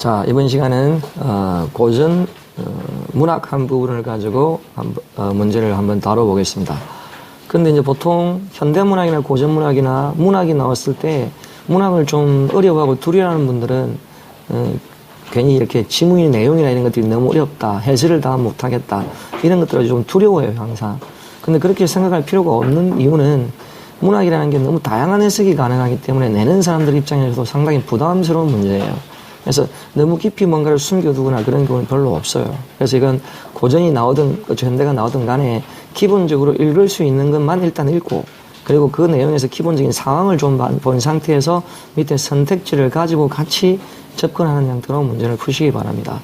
자, 이번 시간은 어, 고전 어, 문학 한 부분을 가지고 한, 어, 문제를 한번 다뤄보겠습니다. 근데 이제 보통 현대문학이나 고전문학이나 문학이 나왔을 때 문학을 좀 어려워하고 두려워하는 분들은 어, 괜히 이렇게 지문의 내용이나 이런 것들이 너무 어렵다, 해설을 다 못하겠다 이런 것들을 좀 두려워해요 항상. 근데 그렇게 생각할 필요가 없는 이유는 문학이라는 게 너무 다양한 해석이 가능하기 때문에 내는 사람들 입장에서도 상당히 부담스러운 문제예요. 그래서 너무 깊이 뭔가를 숨겨두거나 그런 경우는 별로 없어요. 그래서 이건 고전이 나오든 그 현대가 나오든 간에 기본적으로 읽을 수 있는 것만 일단 읽고 그리고 그 내용에서 기본적인 상황을 좀 본 상태에서 밑에 선택지를 가지고 같이 접근하는 형태로 문제를 푸시기 바랍니다.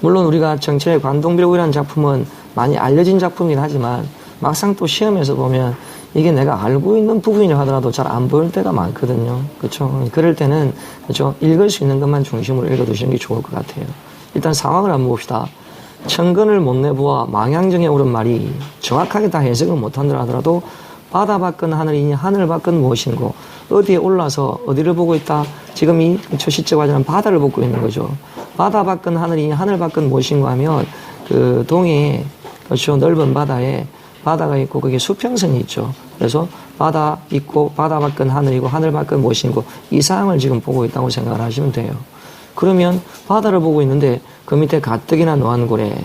물론 우리가 정치의 관동비록이라는 작품은 많이 알려진 작품이긴 하지만 막상 또 시험에서 보면 이게 내가 알고 있는 부분이라 하더라도 잘 안 보일 때가 많거든요. 그렇죠? 그럴 때는 그렇죠? 읽을 수 있는 것만 중심으로 읽어두시는 게 좋을 것 같아요. 일단 상황을 한번 봅시다. 천근을 못 내보아 망향정에 오른 말이 정확하게 다 해석을 못한다 하더라도 바다 밖은 하늘이니 하늘 밖은 무엇인고 어디에 올라서 어디를 보고 있다 지금 이 초시적 과정은 바다를 보고 있는 거죠 바다 밖은 하늘이니 하늘 밖은 무엇인고 하면 그 동해에 그렇죠 넓은 바다에 바다가 있고 거기에 수평선이 있죠 그래서 바다 있고 바다 밖은 하늘이고 하늘 밖은 무엇인고 이 상황을 지금 보고 있다고 생각을 하시면 돼요 그러면 바다를 보고 있는데 그 밑에 가뜩이나 노안고래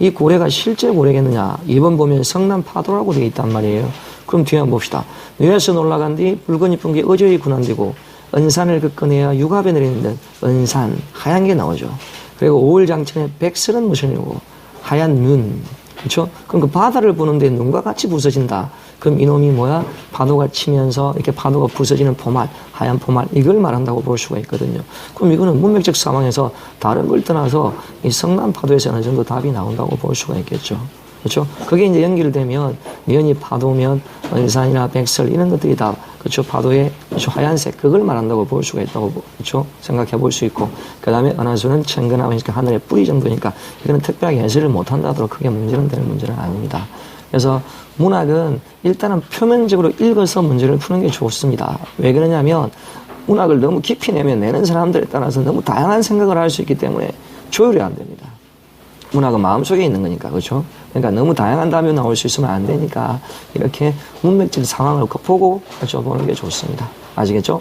이 고래가 실제 고래겠느냐? 이번 보면 성남 파도라고 되어 있단 말이에요. 그럼 뒤에 한번 봅시다. 뇌에서 올라간 뒤 붉은 이쁜 게 어저히 군한되고 은산을 긋거내야 육압에 내리는 은산 하얀 게 나오죠. 그리고 오일장천에 백설은 무슨이고 하얀 눈 그렇죠? 그럼 그 바다를 보는데 눈과 같이 부서진다. 그럼 이놈이 뭐야? 파도가 치면서 이렇게 파도가 부서지는 포말, 하얀 포말 이걸 말한다고 볼 수가 있거든요. 그럼 이거는 문맥적 상황에서 다른 걸 떠나서 이 성남 파도에서 어느 정도 답이 나온다고 볼 수가 있겠죠. 그렇죠? 그게 이제 연결되면 면이 파도면 은산이나 백설 이런 것들이 다 그렇죠 파도의 그렇죠? 하얀색 그걸 말한다고 볼 수가 있다고 그렇죠 생각해 볼 수 있고 그 다음에 은하수는 천근하니까 하늘의 뿌리 정도니까 이거는 특별하게 해설을 못 한다 하더라도 크게 문제는 되는 문제는 아닙니다. 그래서 문학은 일단은 표면적으로 읽어서 문제를 푸는 게 좋습니다. 왜 그러냐면 문학을 너무 깊이 내면 내는 사람들에 따라서 너무 다양한 생각을 할 수 있기 때문에 조율이 안 됩니다. 문학은 마음속에 있는 거니까 그렇죠? 그러니까 너무 다양한 답이 나올 수 있으면 안 되니까 이렇게 문맥적 상황을 보고 그렇죠? 보는 게 좋습니다. 아시겠죠?